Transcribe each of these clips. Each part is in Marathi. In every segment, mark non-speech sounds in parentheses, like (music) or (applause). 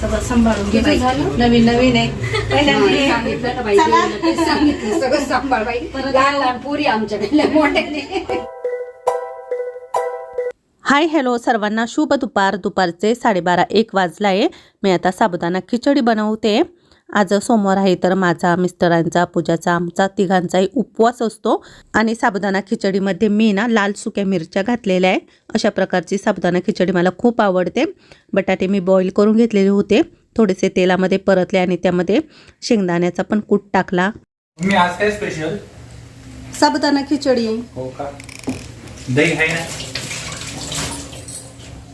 सगळं सांभाळून घे बाई. झालं? नवीन नवीन आहे पहिल्यांदा हे- सांगितलं ना बाई चला. देवीला तेच सांगितलं सगळं सांभाळ बाई लहान लहान पुरी आमच्याकडे मोठ्याने हाय हॅलो सर्वांना शुभ दुपार दुपारचे साडेबारा एक वाजला आहे मी आता साबुदाणा खिचडी बनवते आज सोमवार आहे तर माझा मिस्टरांचा पूजाचा आमचा तिघांचाही उपवास असतो. आणि साबुदाणा खिचडीमध्ये मी ना लाल सुक्या मिरच्या घातलेल्या आहे. अशा प्रकारची साबुदाणा खिचडी मला खूप आवडते. बटाटे मी बॉईल करून घेतलेले होते. थोडेसे तेलामध्ये परतले आणि त्यामध्ये शेंगदाण्याचा पण कूट टाकला. मी आज काय स्पेशल साबुदाणा खिचडी. हो का? दही आहे ना?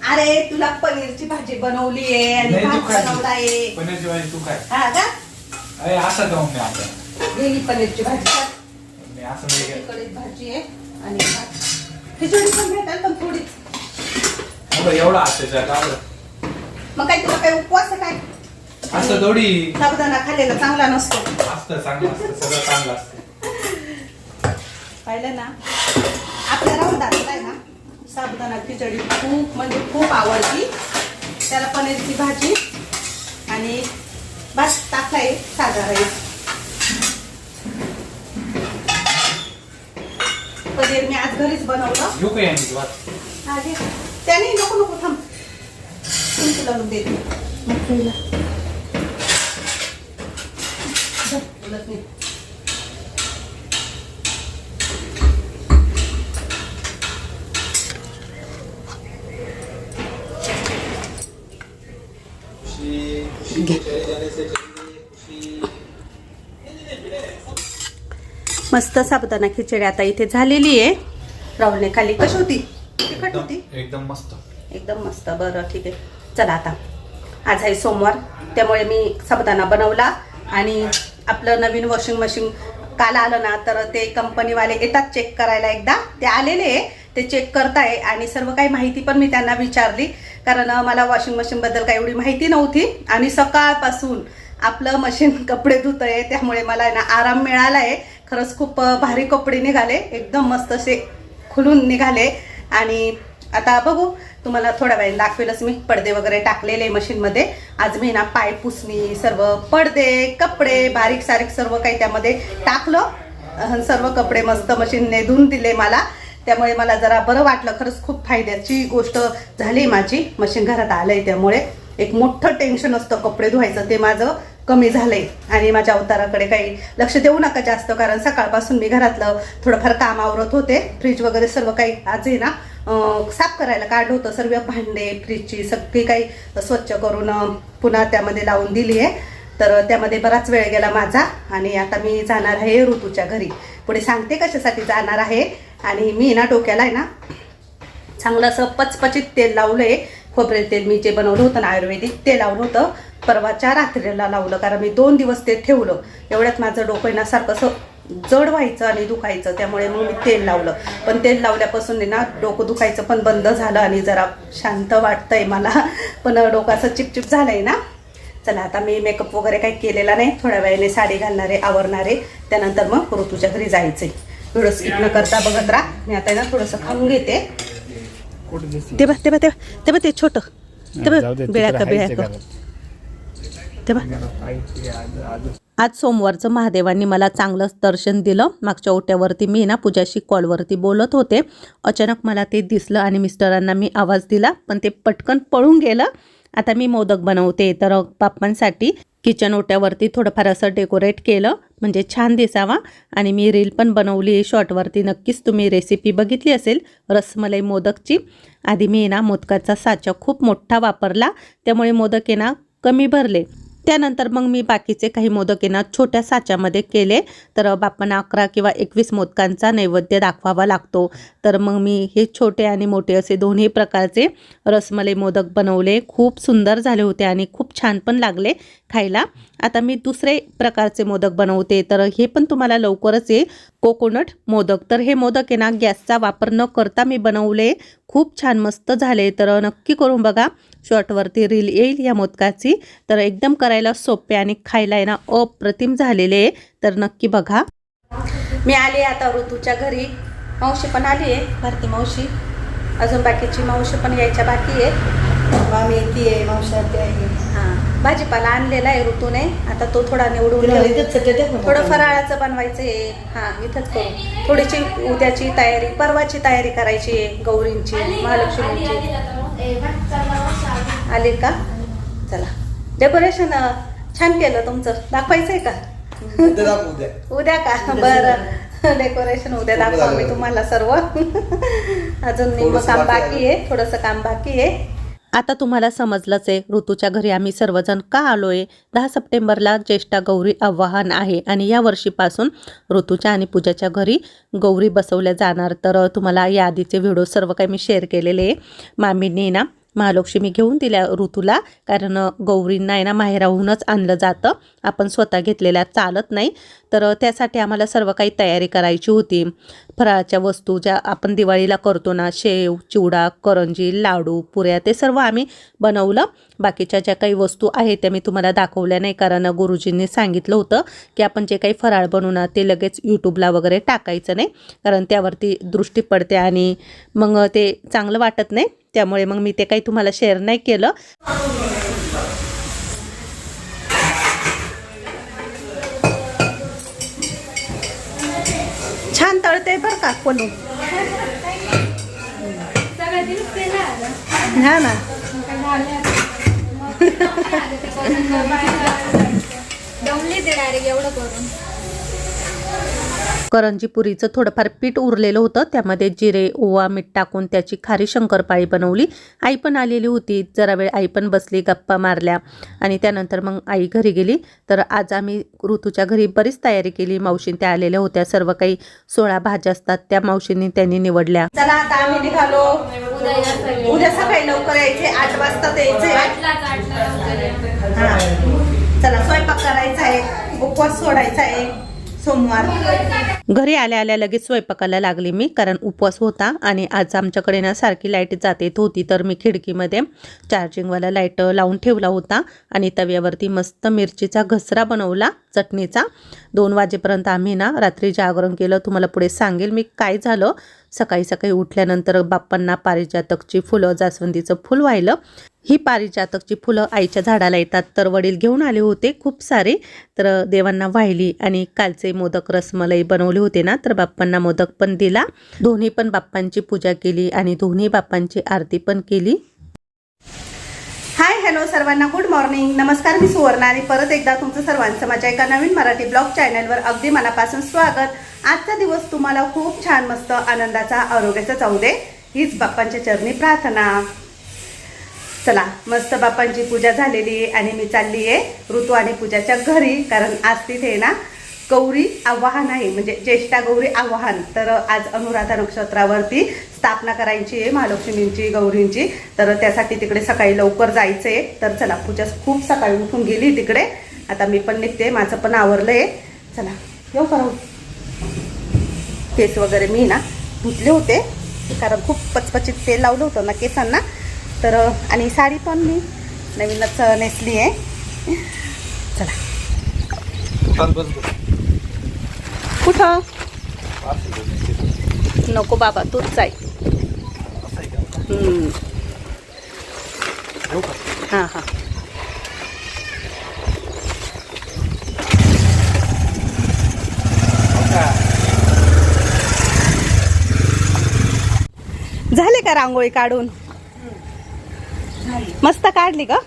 अरे तुला पनीरची भाजी बनवली आहे भात आहे पनीरची भाजी तू काय हा का? अरे असं जाऊन मी आता गेली पनीरची भाजी का? मी असं नाही घेत. तिकडे भाजी आहे आणि भात. खिचडी पण भेटेल पण थोडी. अगं, एवढा असायचा का बरं? मग काय तुला काय उपवास आहे काय? असं थोडी. साबुदाणा खाल्लेला चांगला नसतो. असतं चांगलं असतं सगळं चांगलं असतं. पाहिलं ना? आपल्या राहून आहे ना साबुदाणा खिचडी खूप म्हणजे खूप आवडती. त्याला पनीरची भाजी आणि बस टाकलाय साधा राईस. पनीर मी आज घरीच बनवलं. भात. त्याने नको नको थांब. तुला लावून देते मग खायला. जा, बोलत नाही. मस्त साबुदाणा खिचडी आता इथे झालेली आहे. राहुलने खाली कशी होती? तिखट होती? एकदम मस्त. एकदम मस्त. बरं ठीक आहे. चला आता. आज आहे सोमवार. त्यामुळे मी साबुदाणा बनवला आणि आपलं नवीन वॉशिंग मशीन काल आलं ना तर ते कंपनीवाले येतात चेक करायला एकदा. ते आलेले आहे. ते चेक करताय आणि सर्व काही माहिती पण मी त्यांना विचारली. कारण मला वॉशिंग मशीनबद्दल काही एवढी माहिती नव्हती. आणि सकाळपासून आपलं मशीन (laughs) कपडे धुत आहे त्यामुळे मला आहे ना आराम मिळाला आहे खरंच खूप भारी कपडे निघाले. एकदम मस्त असे खुलून निघाले. आणि आता बघू तुम्हाला थोड्या वेळ दाखवेलच मी. पडदे वगैरे टाकलेले मशीनमध्ये आज मी ना पाय पुसणी सर्व पडदे कपडे बारीक सारीक सर्व काही त्यामध्ये टाकलं. सर्व कपडे मस्त मशीनने धुवून दिले मला. त्यामुळे मला जरा बरं वाटलं. खरंच खूप फायद्याची गोष्ट झाली माझी. मशीन घरात आलंय त्यामुळे. एक मोठं टेन्शन असतं कपडे धुवायचं ते माझं कमी झालंय. आणि माझ्या अवताराकडे काही लक्ष देऊ नका जास्त कारण सकाळपासून मी घरातलं थोडंफार काम आवरत होते. फ्रीज वगैरे सर्व काही आज आहे ना साफ करायला काढलं होतं. सर्व भांडे फ्रीजची सगळी काही स्वच्छ करून पुन्हा त्यामध्ये लावून दिली आहे. तर त्यामध्ये बराच वेळ गेला माझा. आणि आता मी जाणार आहे ऋतूच्या घरी. पुढे सांगते कशासाठी जाणार आहे. आणि मी ना डोक्याला आहे ना चांगलं असं पचपचित तेल लावलं आहे खोबरेल तेल मी जे बनवलं होतं ना आयुर्वेदिक ते लावलं होतं. परवाच्या रात्रीला लावलं कारण मी दोन दिवस ते ठेवलं. एवढ्यात माझं डोकं आहे ना सारखं असं जड व्हायचं आणि दुखायचं त्यामुळे मग मी तेल लावलं. पण तेल लावल्यापासून आहे ना डोकं दुखायचं पण बंद झालं आणि जरा शांत वाटतंय मला. पण डोकं असं चिपचिप झालंय ना. चला आता मी मेकअप वगैरे काही केलेला नाही. थोड्या वेळाने साडी घालणारे आवरणारे. त्यानंतर मग ऋतूच्या घरी जायचे व्हिडिओ स्किप न करता बघत राहा. मी आता ना थोडंसं खाऊन घेते. ते बघ ते बघ ते बघ, ते बघ ते छोटं. ते बघ ते आज सोमवारचं महादेवांनी मला चांगलं दर्शन दिलं. मागच्या ओट्यावरती मी ना पूजाशी कॉलवरती बोलत होते. अचानक मला ते दिसलं आणि मिस्टरांना मी आवाज दिला पण ते पटकन पळून गेलं. आता मी मोदक बनवते तर बाप्पांसाठी किचन ओट्यावरती थोडंफार असं डेकोरेट केलं म्हणजे छान दिसावा. आणि मी रील पण बनवली शॉर्टवरती. नक्कीच तुम्ही रेसिपी बघितली असेल रसमलाई मोदकची. आधी मी ना मोदकाचा साचा खूप मोठा वापरला. त्यामुळे मोदक आहे ना कमी भरले. त्यानंतर मग मी बाकीचे काही मोदक येणार छोट्या साच्यामध्ये केले. तर बाप्पांना अकरा किंवा एकवीस मोदकांचा नैवेद्य दाखवावा लागतो. तर मग मी हे छोटे आणि मोठे असे दोन्ही प्रकारचे रसमलाई मोदक बनवले. खूप सुंदर झाले होते आणि खूप छान पण लागले खायला. आता मी दुसरे प्रकारचे मोदक बनवते. तर हे पण तुम्हाला लवकरच आहे कोकोनट मोदक. तर हे मोदक आहे ना गॅसचा वापर न करता मी बनवले. खूप छान मस्त झाले. तर नक्की करून बघा. शॉर्टवरती रील येईल या मोदकाची. तर एकदम करायला सोपे आणि खायला आहे ना अप्रतिम झालेले आहे. तर नक्की बघा. मी आले आता ऋतूच्या घरी. मावशी पण आली आहे. भारती मावशी. अजून बाकीची मावशी पण यायच्या बाकी आहे. मामी येते आहे. मावशी आहे. हां. भाजीपाला आणलेला आहे ऋतूने. आता तो थोडा निवडून. थोडं फराळाचं बनवायचं आहे. हा इथंच करू. थोडीशी उद्याची तयारी परवाची तयारी करायची आहे गौरींची महालक्ष्मीची. आले का? चला. डेकोरेशन छान केलं तुमचं. दाखवायचंय का? उद्या दाखवू उद्या. उद्या का? बरं. डेकोरेशन उद्या दाखवा मी तुम्हाला सर्व. अजून काम बाकी आहे. थोडंसं काम बाकी आहे. आता तुम्हाला समजलंच आहे ऋतूच्या घरी आम्ही सर्वजण का आलो आहे दहा सप्टेंबरला ज्येष्ठा गौरी आव्हान आहे आणि या वर्षीपासून ऋतूच्या आणि पूजाच्या घरी गौरी बसवल्या जाणार. तर तुम्हाला या आधीचे व्हिडिओ सर्व काही मी शेअर केलेले आहे. मामींनी ना महालक्ष्मी घेऊन दिल्या ऋतूला कारण गौरींना आहे ना माहेराहूनच आणलं जातं. आपण स्वतः घेतलेल्या चालत नाही. तर त्यासाठी आम्हाला सर्व काही तयारी करायची होती. फराळाच्या वस्तू ज्या आपण दिवाळीला करतो ना शेव चिवडा करंजी लाडू पुऱ्या ते सर्व आम्ही बनवलं. बाकीच्या ज्या काही वस्तू आहेत त्या मी तुम्हाला दाखवल्या नाही कारण गुरुजींनी सांगितलं होतं की आपण जे काही फराळ बनवू ना ते लगेच यूट्यूबला वगैरे टाकायचं नाही कारण त्यावरती दृष्टी पडते आणि मग ते चांगलं वाटत नाही. त्यामुळे मग मी ते काही तुम्हाला शेअर नाही केलं. बरं का पलू हा ना. दमली देणार एवढं करून. करंजी पुरीचं थोडंफार पीठ उरलेलं होतं. त्यामध्ये जिरे ओवा मीठ टाकून त्याची खारी शंकरपाळी बनवली. आई पण आलेली होती. जरा वेळ आई पण बसली गप्पा मारल्या आणि त्यानंतर मग आई घरी गेली. तर आज आम्ही ऋतूच्या घरी बरीच तयारी केली. मावशीन त्या आलेल्या होत्या. सर्व काही सोळा भाज्या असतात. त्या मावशींनी त्यांनी निवडल्या. चला आता आम्ही निघालो. उद्या या सगळे उद्या सकाळी लवकर यायचे. आठ वाजता यायचे. हा. चला स्वयंपाक करायचा आहे. उपवास सोडायचा आहे. सोमवार. घरी आल्या आल्या लगेच स्वयंपाकाला लागली मी कारण उपवास होता आणि आज आमच्याकडे ना सारखी लाइट जात येत होती तर मी खिडकीमध्ये चार्जिंगवाला लाइट लावून ठेवला होता आणि तव्यावरती मस्त मिरचीचा घसरा बनवला चटणीचा. दोन वाजेपर्यंत आम्ही ना रात्री जागरण केलं तुम्हाला पुढे सांगेल मी काय झालं. सकाळी सकाळी उठल्यानंतर बाप्पांना पारिजातकची फुलं जास्वंदीचं फुल व्हायलं ही पारिजातकची फुलं आईच्या झाडाला येतात. तर वडील घेऊन आले होते खूप सारे. तर देवांना वाहिली आणि कालचे मोदक रसमलाई बनवले होते ना तर बाप्पांना मोदक पण दिला. दोन्ही पण बाप्पांची पूजा केली आणि दोन्ही बाप्पांची आरती पण केली. हॅलो सर्वांना गुड मॉर्निंग. नमस्कार मी सुवर्णा आणि परत एकदा तुमचं सर्वांचं माझ्या एका नवीन मराठी ब्लॉग चॅनलवर अगदी मनापासून स्वागत. आजचा दिवस तुम्हाला खूप छान मस्त आनंदाचा आरोग्याचा जाऊ दे हीच बाप्पांच्या चरणी प्रार्थना. चला मस्त बाप्पांची पूजा झालेली आहे आणि मी चालली आहे ऋतू आणि पूजाच्या घरी कारण आज तिथे ना गौरी आवाहन आहे म्हणजे ज्येष्ठा गौरी आवाहन. तर आज अनुराधा नक्षत्रावरती स्थापना करायची आहे महालक्ष्मींची गौरींची. तर त्यासाठी तिकडे सकाळी लवकर जायचं आहे तर चला पूजा खूप सकाळी उठून गेली तिकडे. आता मी पण निघते माझं पण आवरलं आहे चला येऊ करा केस वगैरे मी ना धुतले होते कारण खूप पचपचित तेल लावलं होतं ना केसांना. तर आणि साडी पण मी नवीनच नेसली आहे. चला. बस बस. कुठं? नको बाबा तूच जाय. हां हां. झाले का रांगोळी काढून? मस्त काढली का?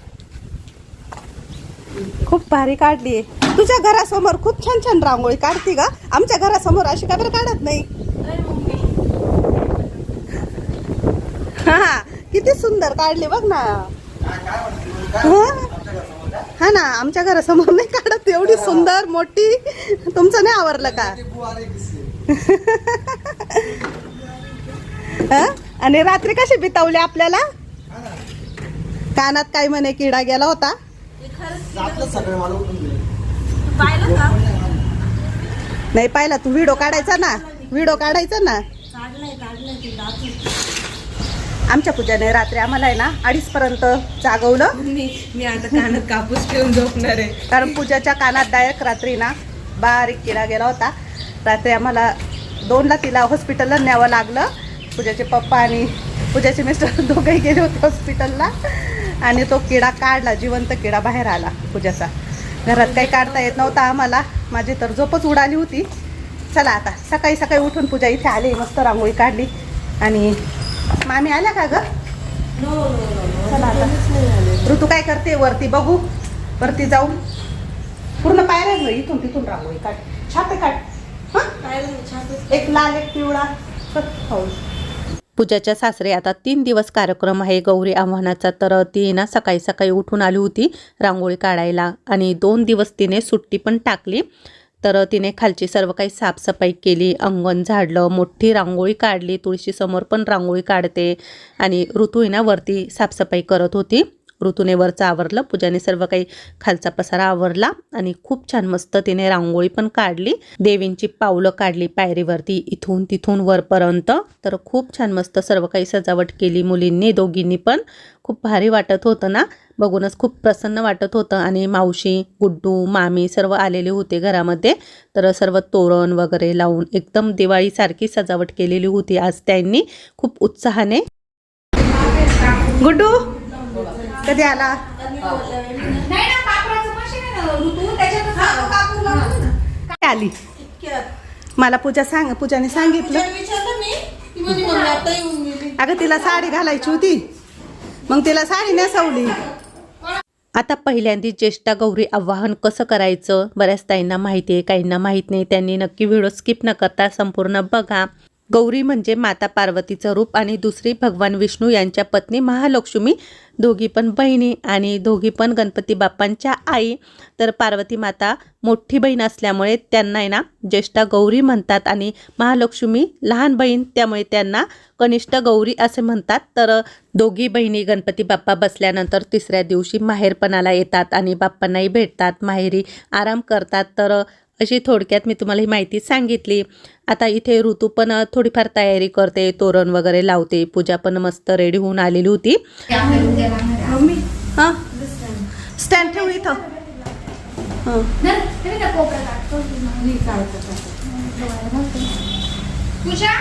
खूप भारी काढली आहे. तुझ्या घरासमोर खूप छान छान रांगोळी काढती का आमच्या घरासमोर अशी का बरं काढत नाही? हा किती सुंदर काढली बघ ना. हा? ना आमच्या घरासमोर नाही काढत. एवढी सुंदर मोठी. तुमचं नाही आवरलं का? आणि रात्री कशी बितावली आपल्याला? कानात काय म्हणे किडा गेला होता. नाही पाहिला तू व्हिडिओ काढायचा ना. व्हिडिओ काढायचा ना. आमच्या पूजाने रात्री आम्हाला आहे ना अडीच पर्यंत जागवलं. मी मी आता कानात कापूस ठेवून झोपणार आहे. कारण पूजाच्या कानात डायरेक्ट रात्री ना बारीक किडा गेला होता. रात्री आम्हाला दोनला तिला हॉस्पिटलला न्यावं लागलं. पूजाचे पप्पा आणि पूजाचे मिस्टर (laughs) दोघंही गेले होते हॉस्पिटलला आणि तो किडा काढला जिवंत किडा बाहेर आला पूजाचा. घरात काही काढता येत नव्हता आम्हाला. माझी तर झोपच उडाली होती. चला आता सकाळी सकाळी उठून पूजा इथे आली मस्त रांगोळी काढली. आणि मामी आल्या का ग? चला आता. ऋतू काय करते? वरती बघू. वरती जाऊ पूर्ण पायऱ्या ना इथून तिथून रांगोळी काढ. छापे काढ. हं? एक लाल एक पिवळा. हो. पूजाच्या सासरे आता तीन दिवस कार्यक्रम आहे. गौरी आव्हानाचा तर ती ना सकाळी सकाळी उठून आली होती रांगोळी काढायला आणि दोन दिवस तिने सुट्टी पण टाकली. तर तिने खालची सर्व काही साफसफाई केली अंगण झाडलं मोठी रांगोळी काढली तुळशीसमोर पण रांगोळी काढते आणि ऋतू आहे ना वरती साफसफाई करत होती. ऋतूने वरचं आवरलं. पूजाने सर्व काही खालचा पसारा आवरला आणि खूप छान मस्त तिने रांगोळी पण काढली. देवींची पावलं काढली पायरीवरती इथून तिथून वरपर्यंत. तर खूप छान मस्त सर्व काही सजावट केली मुलींनी दोघींनी पण. खूप भारी वाटत होतं ना? बघूनच खूप प्रसन्न वाटत होतं. आणि मावशी गुड्डू मामी सर्व आलेले होते घरामध्ये. तर सर्व तोरण वगैरे लावून एकदम दिवाळीसारखी सजावट केलेली होती आज त्यांनी. खूप उत्साहाने. गुड्डू! कधी आला? काय आली. मला पूजा सांग पूजाने सांगितलं. अगं तिला साडी घालायची होती. मग तिला साडी नेसवली. आता पहिल्यांदी ज्येष्ठा गौरी आवाहन कसं करायचं? बऱ्याच ताईंना माहिती आहे काहींना माहीत नाही. त्यांनी नक्की व्हिडिओ स्किप न करता संपूर्ण बघा. गौरी म्हणजे माता पार्वतीचं रूप आणि दुसरी भगवान विष्णू यांच्या पत्नी महालक्ष्मी दोघी पण बहिणी आणि दोघी पण गणपती बाप्पांच्या आई. तर पार्वती माता मोठी बहीण असल्यामुळे त्यांना आहे ना ज्येष्ठा गौरी म्हणतात आणि महालक्ष्मी लहान बहीण त्यामुळे त्यांना कनिष्ठ गौरी असे म्हणतात. तर दोघी बहिणी गणपती बाप्पा बसल्यानंतर तिसऱ्या दिवशी माहेरपणाला येतात आणि बाप्पांनाही भेटतात माहेरी आराम करतात. तर अशी थोडक्यात मी तुम्हाला ही माहिती सांगितली. आता इथे ऋतू पण थोडीफार तयारी करते तोरण वगैरे लावते पूजा पण मस्त रेडी होऊन आलेली होती. हां? स्टँड ठेवू इथं. हं. पूजा?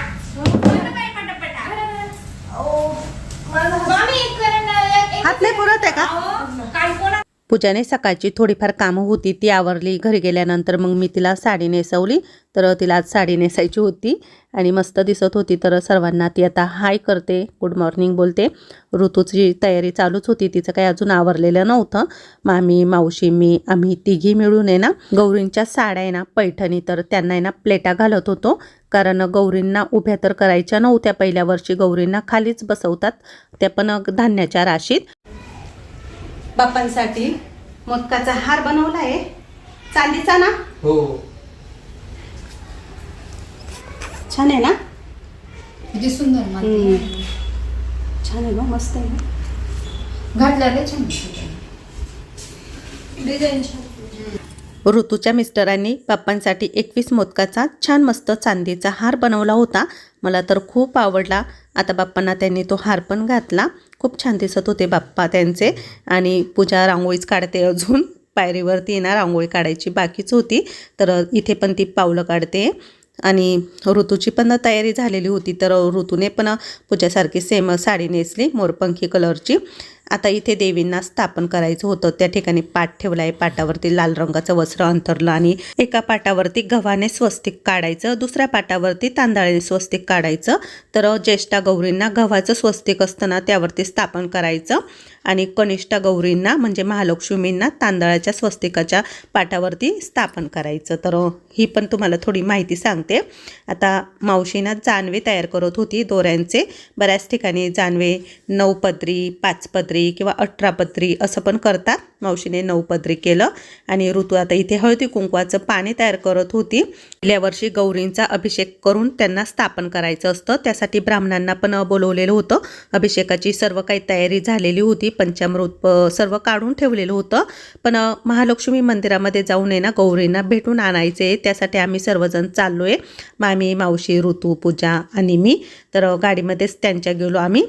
मामी एक करण एक- एक- हात नाही पुरत आहे का? पूजाने सकाळची थोडीफार कामं होती ती आवरली. घरी गेल्यानंतर मग मी तिला साडी नेसवली. तर तिला आज साडी नेसायची होती आणि मस्त दिसत होती. तर सर्वांना ती आता हाय करते. गुड मॉर्निंग बोलते. ऋतूची तयारी चालूच होती. तिचं काही अजून आवरलेलं नव्हतं. मामी मावशी मी आम्ही तिघी मिळून आहे ना गौरींच्या साड्या आहे ना पैठणी तर त्यांना आहे ना प्लेटा घालत होतो. कारण गौरींना उभ्या तर करायच्या नव्हत्या. पहिल्या वर्षी गौरींना खालीच बसवतात. त्या पण धान्याच्या राशीत. बाप्पांसाठी मोदकाचा हार बनवला आहे चांदीचा ना? हो. छान आहे ना? किती सुंदर माती. हम्म. छान आहे ना मस्त आहे ना? घातल्या रे छान. दिसत. डिझाईन छान. ऋतूच्या मिस्टरांनी बाप्पांसाठी एकवीस मोदकाचा छान मस्त चांदीचा हार बनवला होता. मला तर खूप आवडला. आता बाप्पांना त्यांनी तो हार पण घातला. खूप छान दिसत होते बाप्पा त्यांचे. आणि पूजा रांगोळीच काढते अजून. पायरीवरती ना रांगोळी काढायची बाकीच होती. तर इथे पण ती पावलं काढते. आणि ऋतूची पण तयारी झालेली होती. तर ऋतूने पण पूजासारखी सेम साडी नेसली मोरपंखी कलरची आता इथे देवींना स्थापन करायचं होतं. त्या ठिकाणी पाट ठेवला आहे. पाटावरती लाल रंगाचं वस्त्र अंतरलं आणि एका पाटावरती गव्हाने स्वस्तिक काढायचं दुसऱ्या पाटावरती तांदळाने स्वस्तिक काढायचं. तर ज्येष्ठा गौरींना गव्हाचं स्वस्तिक असतं ना त्यावरती स्थापन करायचं आणि कनिष्ठा गौरींना म्हणजे महालक्ष्मींना तांदळाच्या स्वस्तिकाच्या पाटावरती स्थापन करायचं. तर ही पण तुम्हाला थोडी माहिती सांगते. आता मावशीना जानवे तयार करत होती दोऱ्यांचे. बऱ्याच ठिकाणी जानवे नऊपदरी पाचपदरी किंवा अठरा पदरी असं पण करतात. मावशीने नऊ पदरी केलं आणि ऋतू आता इथे हळदी कुंकवाचं पाणी तयार करत होती. गेल्या वर्षी गौरींचा अभिषेक करून त्यांना स्थापन करायचं असतं. त्यासाठी ब्राह्मणांना पण बोलवलेलं होतं. अभिषेकाची सर्व काही तयारी झालेली होती. पंचामृत सर्व काढून ठेवलेलं होतं. पण महालक्ष्मी मंदिरामध्ये जाऊन आहे ना गौरींना भेटून आणायचे. त्यासाठी आम्ही सर्वजण चाललो आहे मामी मावशी ऋतू पूजा आणि मी. तर गाडीमध्येच त्यांच्या गेलो आम्ही.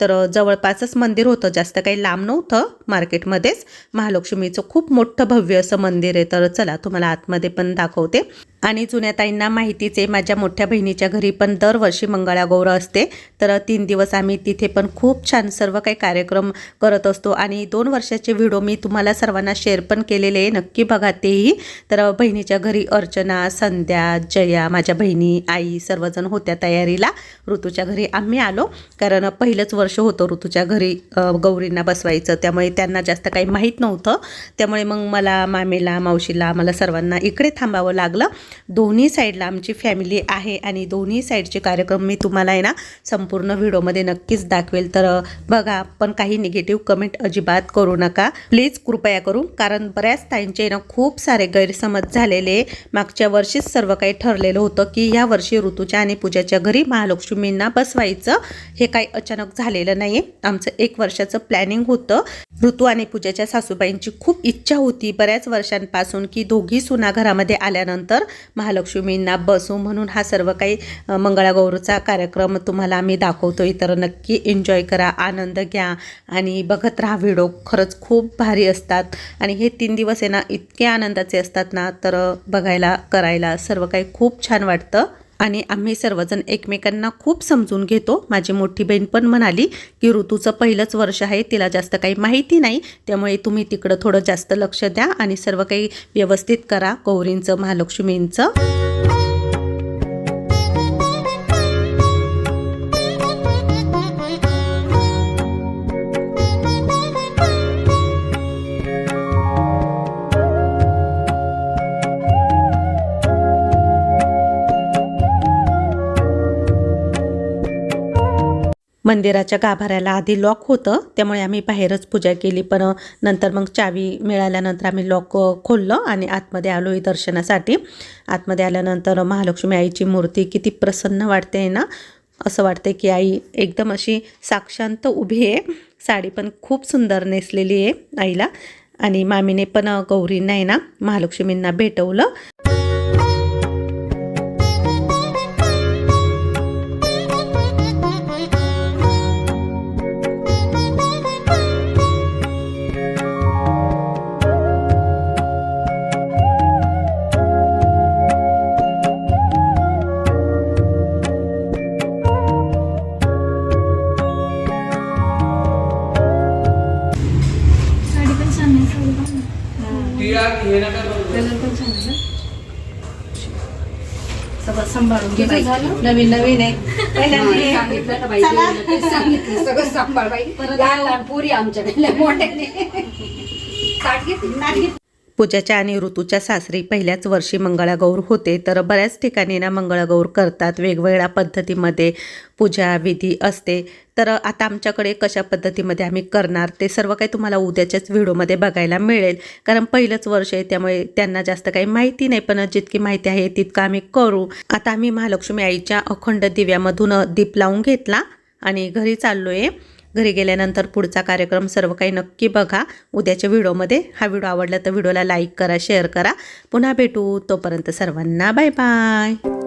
तर जवळपासच मंदिर होतं. जास्त काही लांब नव्हतं मार्केटमध्येच. महालक्ष्मीचं खूप मोठं भव्य असं मंदिर आहे. तर चला तुम्हाला आतमध्ये पण दाखवते. आणि जुन्या ताईंना माहितीच आहे माझ्या मोठ्या बहिणीच्या घरी पण दरवर्षी मंगळागौर असते. तर तीन दिवस आम्ही तिथे पण खूप छान सर्व काही कार्यक्रम करत असतो. आणि दोन वर्षाचे व्हिडिओ मी तुम्हाला सर्वांना शेअर पण केलेले आहे. नक्की बघा तेही. तर बहिणीच्या घरी अर्चना संध्या जया माझ्या बहिणी आई सर्वजण होत्या तयारीला. ऋतूच्या घरी आम्ही आलो. कारण पहिलंच वर्ष होतं ऋतूच्या घरी गौरींना बसवायचं. त्यामुळे त्यांना जास्त काही माहीत नव्हतं. त्यामुळे मग मला मामेला मावशीला मला सर्वांना इकडे थांबावं लागलं. दोन्ही साईडला आमची फॅमिली आहे आणि दोन्ही साईडचे कार्यक्रम मी तुम्हाला आहे ना संपूर्ण व्हिडिओमध्ये नक्कीच दाखवेल. तर बघा पण काही निगेटिव्ह कमेंट अजिबात करू नका. प्लीज कृपया करू कारण बऱ्याच ताईंचे ना खूप सारे गैरसमज झालेले. मागच्या वर्षीच सर्व काही ठरलेलं होतं की या वर्षी ऋतूच्या आणि पूजाच्या घरी महालक्ष्मींना बसवायचं. हे काही अचानक झालेलं नाही आमचं एक वर्षाचं प्लॅनिंग होतं. ऋतू आणि पूजाच्या सासूबाईंची खूप इच्छा होती बऱ्याच वर्षांपासून की दोघी सुना घरामध्ये आल्यानंतर महालक्ष्मींना बसू म्हणून हा सर्व काही मंगळागौरचा कार्यक्रम तुम्हाला आम्ही दाखवतो तर नक्की एन्जॉय करा आनंद घ्या आणि बघत राहा व्हिडिओ खरंच खूप भारी असतात. आणि हे तीन दिवस आहे ना इतके आनंदाचे असतात ना तर बघायला करायला सर्व काही खूप छान वाटतं. आणि आम्ही सर्वजण एकमेकांना खूप समजून घेतो. माझी मोठी बहीण पण म्हणाली की ऋतूचं पहिलंच वर्ष आहे तिला जास्त काही माहिती नाही. त्यामुळे तुम्ही तिकडं थोडं जास्त लक्ष द्या आणि सर्व काही व्यवस्थित करा. गौरींचं महालक्ष्मींचं. मंदिराच्या गाभाऱ्याला आधी लॉक होतं त्यामुळे आम्ही बाहेरच पूजा केली. पण नंतर मग चावी मिळाल्यानंतर आम्ही लॉक खोललं आणि आतमध्ये आलो आहे दर्शनासाठी. आतमध्ये आल्यानंतर महालक्ष्मी आईची मूर्ती किती प्रसन्न वाटते ना असं वाटते की आई एकदम अशी साक्षांत उभी आहे. साडी पण खूप सुंदर नेसलेली आहे आईला. आणि मामीने पण गौरींना आहे ना महालक्ष्मींना भेटवलं. सांभाळून घे बाई. नवीन नवीन आहे. पहिल्यांदा हा, सांगितलं ना बाई. चला. देवीनं तेच सांगितलं सगळं सांभाळ बाई. लहान लहान पुरी आमच्याकडे मोठ्याने. ताट घेते पूजाच्या आणि ऋतूच्या सासरी पहिल्याच वर्षी मंगळागौर होते तर बऱ्याच ठिकाणी ना मंगळागौर करतात. वेगवेगळ्या पद्धतीमध्ये पूजा विधी असते. तर आता आमच्याकडे कशा पद्धतीमध्ये आम्ही करणार ते सर्व काही तुम्हाला उद्याच्याच व्हिडिओमध्ये बघायला मिळेल. कारण पहिलंच वर्ष आहे त्यामुळे त्यांना जास्त काही माहिती नाही पण जितकी माहिती आहे तितकं आम्ही करू. आता आम्ही महालक्ष्मी आईच्या अखंड दिव्यामधून दीप लावून घेतला आणि घरी चाललो आहे घरी गेल्यानंतर पुढचा कार्यक्रम सर्व काही नक्की बघा. उद्याच्या व्हिडिओमध्ये हा व्हिडिओ आवडला तर व्हिडिओला लाईक करा शेअर करा. पुन्हा भेटू. तोपर्यंत सर्वांना बाय बाय